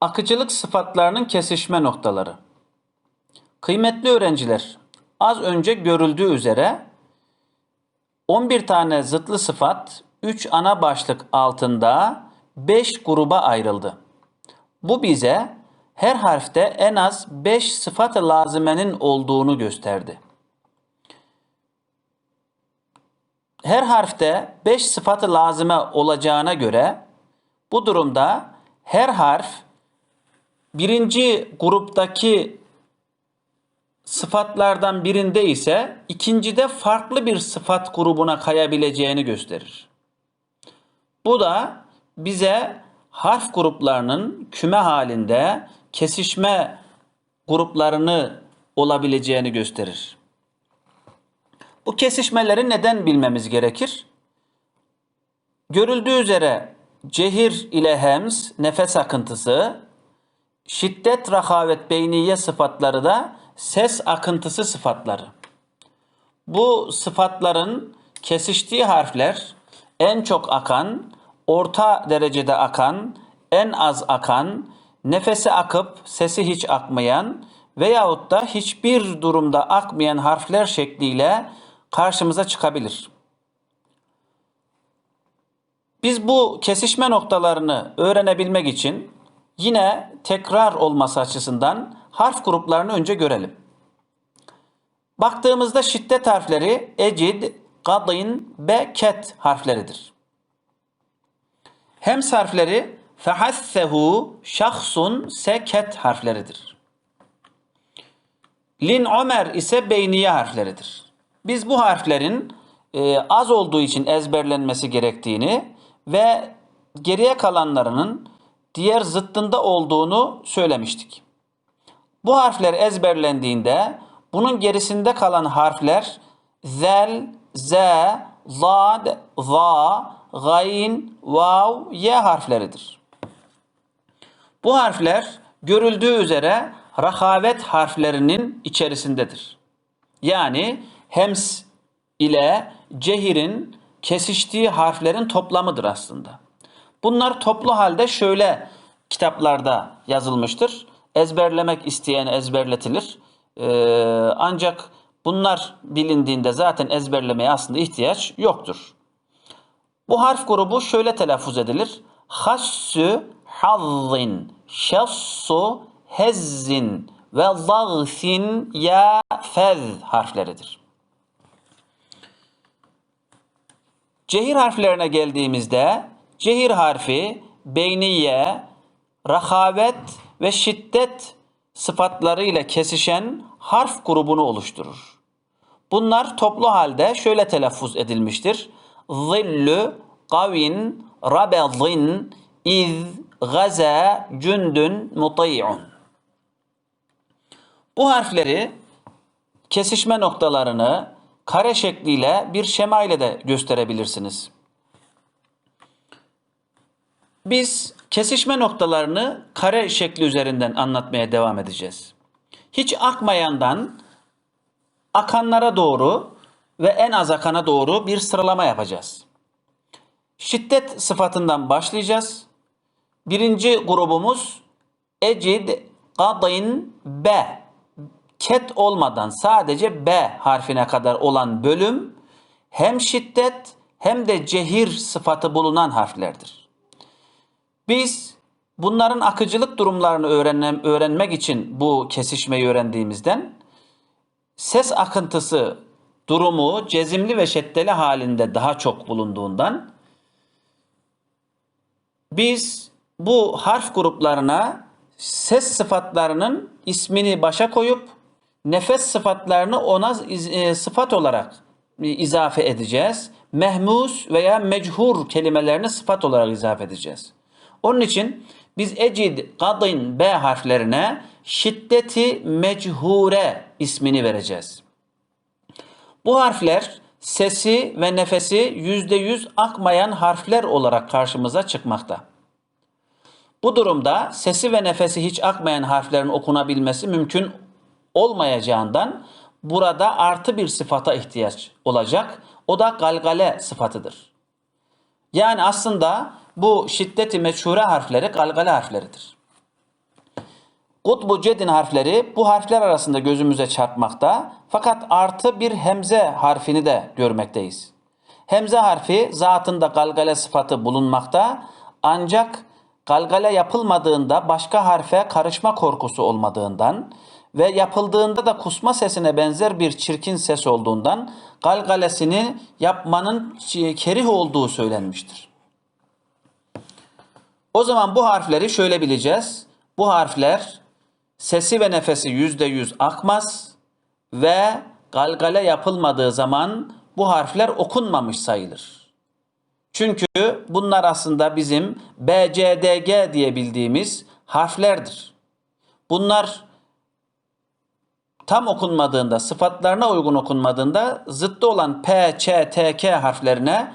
Akıcılık sıfatlarının kesişme noktaları. Kıymetli öğrenciler, az önce görüldüğü üzere 11 tane zıtlı sıfat 3 ana başlık altında 5 gruba ayrıldı. Bu bize her harfte en az 5 sıfat-ı olduğunu gösterdi. Her harfte 5 sıfatı lazime olacağına göre bu durumda her harf birinci gruptaki sıfatlardan birinde ise ikincide farklı bir sıfat grubuna kayabileceğini gösterir. Bu da bize harf gruplarının küme halinde kesişme gruplarını olabileceğini gösterir. Bu kesişmeleri neden bilmemiz gerekir? Görüldüğü üzere cehir ile hems, nefes akıntısı, şiddet, rahavet, beyniye sıfatları da ses akıntısı sıfatları. Bu sıfatların kesiştiği harfler en çok akan, orta derecede akan, en az akan, nefesi akıp sesi hiç akmayan veyahut da hiçbir durumda akmayan harfler şekliyle karşımıza çıkabilir. Biz bu kesişme noktalarını öğrenebilmek için yine tekrar olması açısından harf gruplarını önce görelim. Baktığımızda şiddet harfleri ecid, gadin ve ket harfleridir. Hems harfleri fehassehu, şahsun, seket harfleridir. Lin Ömer ise beyniye harfleridir. Biz bu harflerin e, az olduğu için ezberlenmesi gerektiğini ve geriye kalanlarının diğer zıttında olduğunu söylemiştik. Bu harfler ezberlendiğinde bunun gerisinde kalan harfler zel, z, zad, za, gayn, vav, ye harfleridir. Bu harfler görüldüğü üzere rahavet harflerinin içerisindedir. Yani hems ile cehirin kesiştiği harflerin toplamıdır aslında. Bunlar toplu halde şöyle kitaplarda yazılmıştır. Ezberlemek isteyen ezberletilir. Ee, ancak bunlar bilindiğinde zaten ezberlemeye aslında ihtiyaç yoktur. Bu harf grubu şöyle telaffuz edilir. Hassü hazzin, şassu hezzin ve zagsin ya fez harfleridir. Cehir harflerine geldiğimizde cehir harfi beyniye, rahavet ve şiddet sıfatlarıyla kesişen harf grubunu oluşturur. Bunlar toplu halde şöyle telaffuz edilmiştir. Zillü, kavin, rabezin, iz, gaza, cündün, mutay'un. Bu harfleri kesişme noktalarını kare şekliyle bir şema ile de gösterebilirsiniz. Biz kesişme noktalarını kare şekli üzerinden anlatmaya devam edeceğiz. Hiç akmayandan akanlara doğru ve en az akana doğru bir sıralama yapacağız. Şiddet sıfatından başlayacağız. Birinci grubumuz ecid, kadin, be. Ket olmadan sadece B harfine kadar olan bölüm hem şiddet hem de cehir sıfatı bulunan harflerdir. Biz bunların akıcılık durumlarını öğrenmem, öğrenmek için bu kesişmeyi öğrendiğimizden ses akıntısı durumu cezimli ve şeddeli halinde daha çok bulunduğundan biz bu harf gruplarına ses sıfatlarının ismini başa koyup nefes sıfatlarını ona e, sıfat olarak izafe edeceğiz. Mehmus veya mechur kelimelerini sıfat olarak izafe edeceğiz. Onun için biz ecid, kadın, b harflerine şiddeti mechure ismini vereceğiz. Bu harfler sesi ve nefesi yüzde yüz akmayan harfler olarak karşımıza çıkmakta. Bu durumda sesi ve nefesi hiç akmayan harflerin okunabilmesi mümkün olmayacağından burada artı bir sıfata ihtiyaç olacak. O da galgale sıfatıdır. Yani aslında bu şiddeti meçhure harfleri galgale harfleridir. Kutbu cedin harfleri bu harfler arasında gözümüze çarpmakta fakat artı bir hemze harfini de görmekteyiz. Hemze harfi zatında galgale sıfatı bulunmakta ancak galgale yapılmadığında başka harfe karışma korkusu olmadığından ve yapıldığında da kusma sesine benzer bir çirkin ses olduğundan galgalesini yapmanın kerih olduğu söylenmiştir. O zaman bu harfleri şöyle bileceğiz. Bu harfler sesi ve nefesi yüzde yüz akmaz ve galgale yapılmadığı zaman bu harfler okunmamış sayılır. Çünkü bunlar aslında bizim B, C, D, G diye bildiğimiz harflerdir. Bunlar tam okunmadığında, sıfatlarına uygun okunmadığında zıttı olan P, Ç, T, K harflerine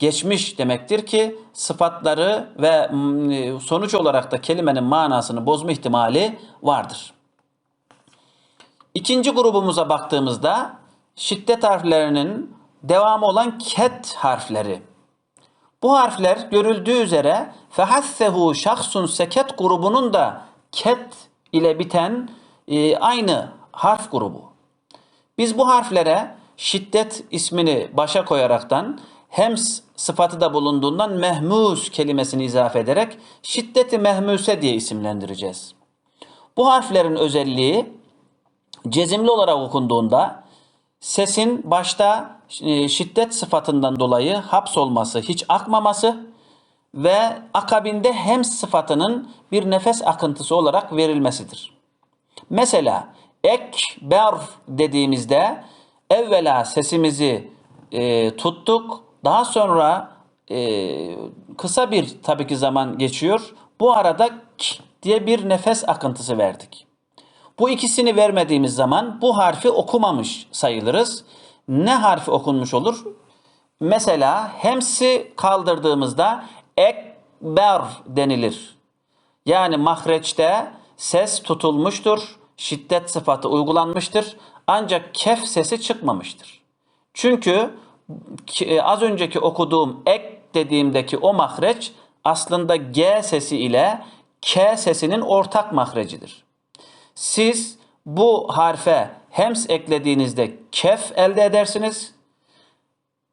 geçmiş demektir ki sıfatları ve mm, sonuç olarak da kelimenin manasını bozma ihtimali vardır. İkinci grubumuza baktığımızda şiddet harflerinin devamı olan ket harfleri. Bu harfler görüldüğü üzere fehassehu şahsun seket grubunun da ket ile biten e, aynı harf grubu. Biz bu harflere şiddet ismini başa koyaraktan hem sıfatı da bulunduğundan mehmus kelimesini izafe ederek şiddeti mehmuse diye isimlendireceğiz. Bu harflerin özelliği cezimli olarak okunduğunda sesin başta e, şiddet sıfatından dolayı hapsolması, hiç akmaması ve akabinde hem sıfatının bir nefes akıntısı olarak verilmesidir. Mesela ekber dediğimizde evvela sesimizi e, tuttuk, daha sonra e, kısa bir tabii ki zaman geçiyor. Bu arada k diye bir nefes akıntısı verdik. Bu ikisini vermediğimiz zaman bu harfi okumamış sayılırız. Ne harfi okunmuş olur? Mesela hemsi kaldırdığımızda ekber denilir. Yani mahreçte ses tutulmuştur, şiddet sıfatı uygulanmıştır ancak kef sesi çıkmamıştır. Çünkü az önceki okuduğum ek dediğimdeki o mahreç aslında G sesi ile K sesinin ortak mahrecidir. Siz bu harfe hems eklediğinizde kef elde edersiniz.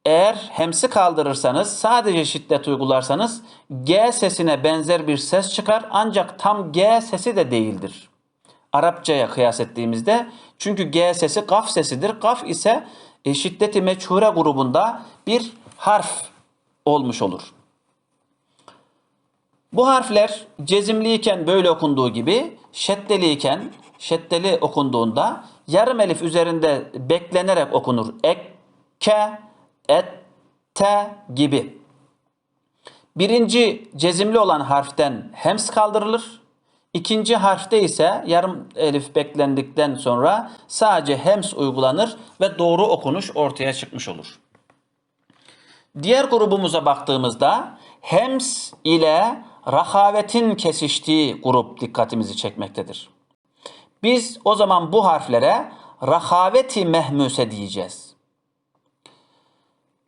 Eğer hemsi kaldırırsanız, sadece şiddet uygularsanız G sesine benzer bir ses çıkar ancak tam G sesi de değildir. Arapçaya kıyas ettiğimizde çünkü G sesi kaf sesidir. Kaf ise e, şiddeti meçhure grubunda bir harf olmuş olur. Bu harfler cezimliyken böyle okunduğu gibi şeddeliyken şeddeli okunduğunda yarım elif üzerinde beklenerek okunur. Ekke, ette gibi. Birinci cezimli olan harften hems kaldırılır. İkinci harfte ise yarım elif beklendikten sonra sadece hems uygulanır ve doğru okunuş ortaya çıkmış olur. Diğer grubumuza baktığımızda hems ile rahavetin kesiştiği grup dikkatimizi çekmektedir. Biz o zaman bu harflere rahaveti mehmuse diyeceğiz.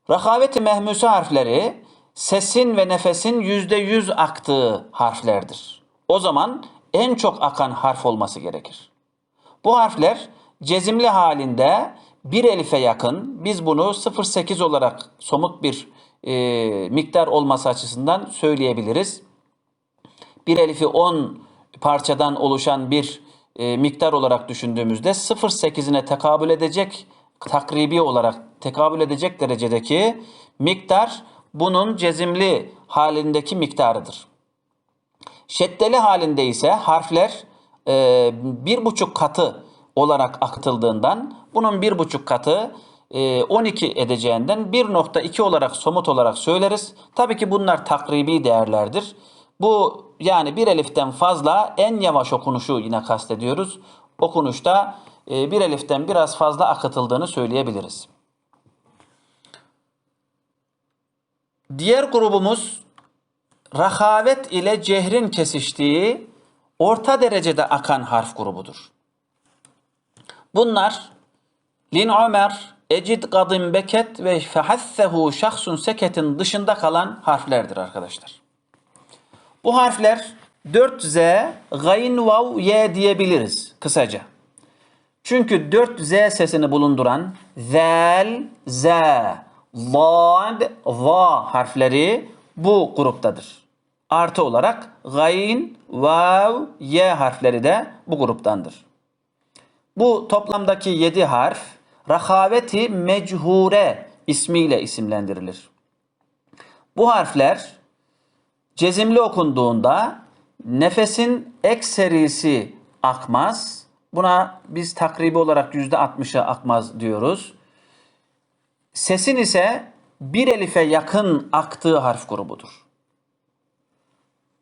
Rahaveti mehmuse harfleri sesin ve nefesin yüzde yüz aktığı harflerdir. O zaman en çok akan harf olması gerekir. Bu harfler cezimli halinde bir elife yakın. Biz bunu 0.8 olarak somut bir e, miktar olması açısından söyleyebiliriz. Bir elifi 10 parçadan oluşan bir e, miktar olarak düşündüğümüzde 0.8'ine tekabül edecek takribi olarak tekabül edecek derecedeki miktar bunun cezimli halindeki miktarıdır. Şeddeli halinde ise harfler e, bir buçuk katı olarak akıtıldığından bunun bir buçuk katı e, 12 edeceğinden 1.2 olarak somut olarak söyleriz. Tabii ki bunlar takribi değerlerdir. Bu yani bir eliften fazla en yavaş okunuşu yine kastediyoruz. Okunuşta e, bir eliften biraz fazla akıtıldığını söyleyebiliriz. Diğer grubumuz rahavet ile cehrin kesiştiği orta derecede akan harf grubudur. Bunlar Lin Ömer, Ecid Kadim Beket ve Fehassehu Şahsun Seket'in dışında kalan harflerdir arkadaşlar. Bu harfler 4Z, gayn, vav, y diyebiliriz kısaca. Çünkü 4Z sesini bulunduran zel, z, lad, va harfleri bu gruptadır. Artı olarak gayn, vav, y harfleri de bu gruptandır. Bu toplamdaki 7 harf rahaveti mechuure ismiyle isimlendirilir. Bu harfler cezimli okunduğunda nefesin ekserisi akmaz. Buna biz takribi olarak %60'a akmaz diyoruz. Sesin ise bir elife yakın aktığı harf grubudur.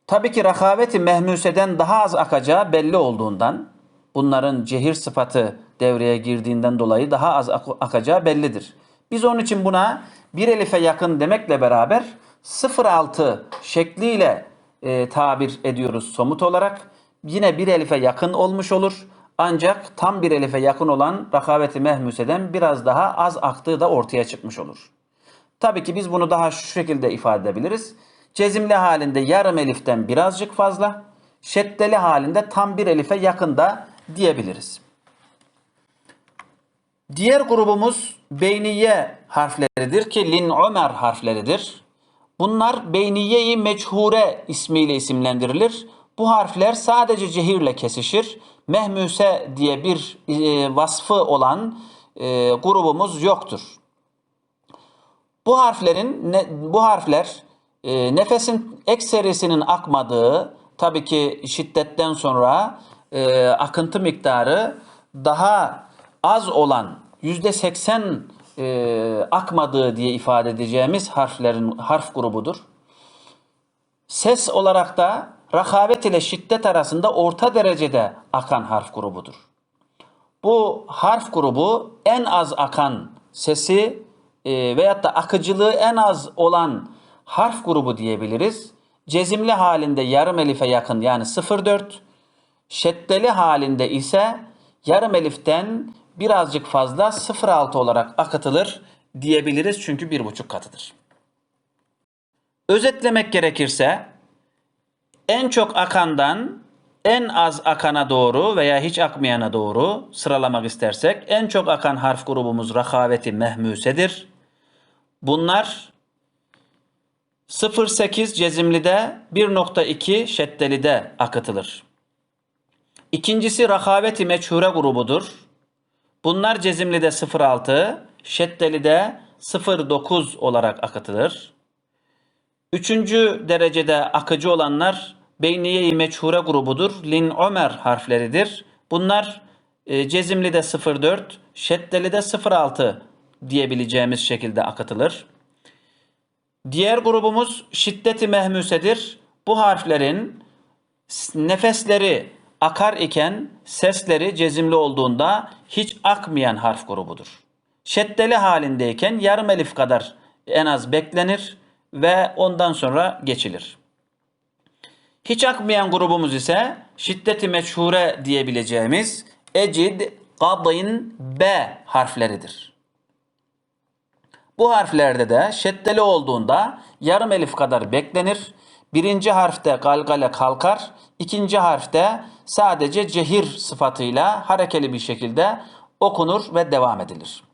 Tabii ki rakaveti mehmuseden daha az akacağı belli olduğundan bunların cehir sıfatı devreye girdiğinden dolayı daha az ak- akacağı bellidir. Biz onun için buna bir elife yakın demekle beraber 0.6 şekliyle e, tabir ediyoruz somut olarak. Yine bir elife yakın olmuş olur. Ancak tam bir elife yakın olan rakaveti mehmuseden biraz daha az aktığı da ortaya çıkmış olur. Tabii ki biz bunu daha şu şekilde ifade edebiliriz. Cezimli halinde yarım eliften birazcık fazla, şeddeli halinde tam bir elife yakında diyebiliriz. Diğer grubumuz beyniye harfleridir ki lin ömer harfleridir. Bunlar beyniye-i meçhure ismiyle isimlendirilir. Bu harfler sadece cehirle kesişir. Mehmuse diye bir e, vasfı olan e, grubumuz yoktur. Bu harflerin bu harfler e, nefesin ekserisinin akmadığı tabii ki şiddetten sonra e, akıntı miktarı daha az olan yüzde seksen e, akmadığı diye ifade edeceğimiz harflerin harf grubudur. Ses olarak da rakabet ile şiddet arasında orta derecede akan harf grubudur. Bu harf grubu en az akan sesi e, veyahut da akıcılığı en az olan harf grubu diyebiliriz. Cezimli halinde yarım elife yakın yani 0.4, şeddeli halinde ise yarım eliften birazcık fazla 0.6 olarak akıtılır diyebiliriz çünkü bir buçuk katıdır. Özetlemek gerekirse en çok akandan en az akana doğru veya hiç akmayana doğru sıralamak istersek en çok akan harf grubumuz rakaveti mehmusedir. Bunlar 0.8 cezimlide 1.2 şeddelide akıtılır. İkincisi rakaveti meçhure grubudur. Bunlar cezimlide 0.6, şeddelide 0.9 olarak akıtılır. Üçüncü derecede akıcı olanlar beyniye-i meçhure grubudur. Lin Ömer harfleridir. Bunlar e, cezimli de 0.4, şeddeli de 0.6 diyebileceğimiz şekilde akıtılır. Diğer grubumuz şiddeti mehmusedir. Bu harflerin nefesleri akar iken sesleri cezimli olduğunda hiç akmayan harf grubudur. Şeddeli halindeyken yarım elif kadar en az beklenir ve ondan sonra geçilir. Hiç akmayan grubumuz ise şiddeti meşhure diyebileceğimiz ecid, kadın, b harfleridir. Bu harflerde de şeddeli olduğunda yarım elif kadar beklenir. Birinci harfte galgale kalkar. ikinci harfte sadece cehir sıfatıyla harekeli bir şekilde okunur ve devam edilir.